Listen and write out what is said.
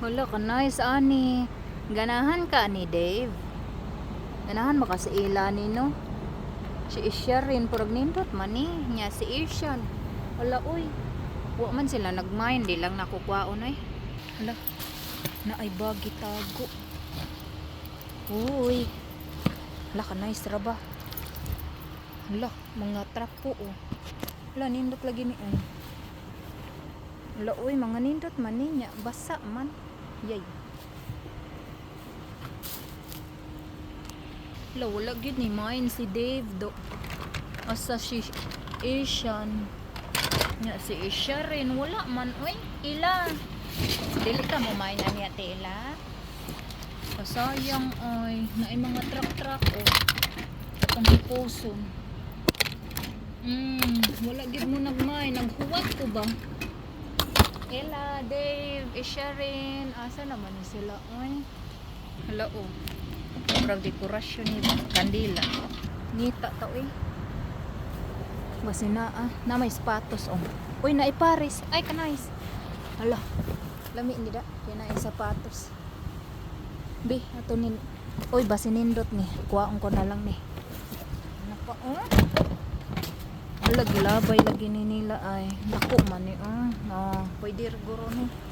Wala ka nice ani. Ganahan ka ni Dave. Ganahan mo ka sa ila ni no. Si Isha rin purag nindot man ni nya si Ishan. Wala uy. Wa man sila nagmind di lang nakukwaon ay. Hala. Na ay bagi tago. Uy. Hala ka nice ra ba? Hala, mga truck po oh. Hala, nindot lagi ni ay. Hala, uy, mga nindot man niya. Basa man. Yay. Hala, wala gid ni mine si Dave do. Asa si Asian. Nya si Asia rin. Wala man. Uy, ila. Dili ka mo mine na niya tila. Kasayang ay. Naay mga truck-truck oh. Itong hiposon. Mm, wala gid mo nagmay. Naghuwat ko ba? Ella, Dave, Isha rin. Asa naman ni sila? Oy. Hala oh. Murag dekorasyon ni kandila. Ngita to eh. Basi na ah. Na may sapatos oh. Uy, na Paris. Ay, kanais. Hala. Lami ni da. Kaya na sapatos. Be, ato nin. Uy, basi nindot ni. Kuwaon ko na lang ni. Ano pa oh? Hala, gilabay lagi ni nila ay. Naku man ni. Oh, Pwede guro ni.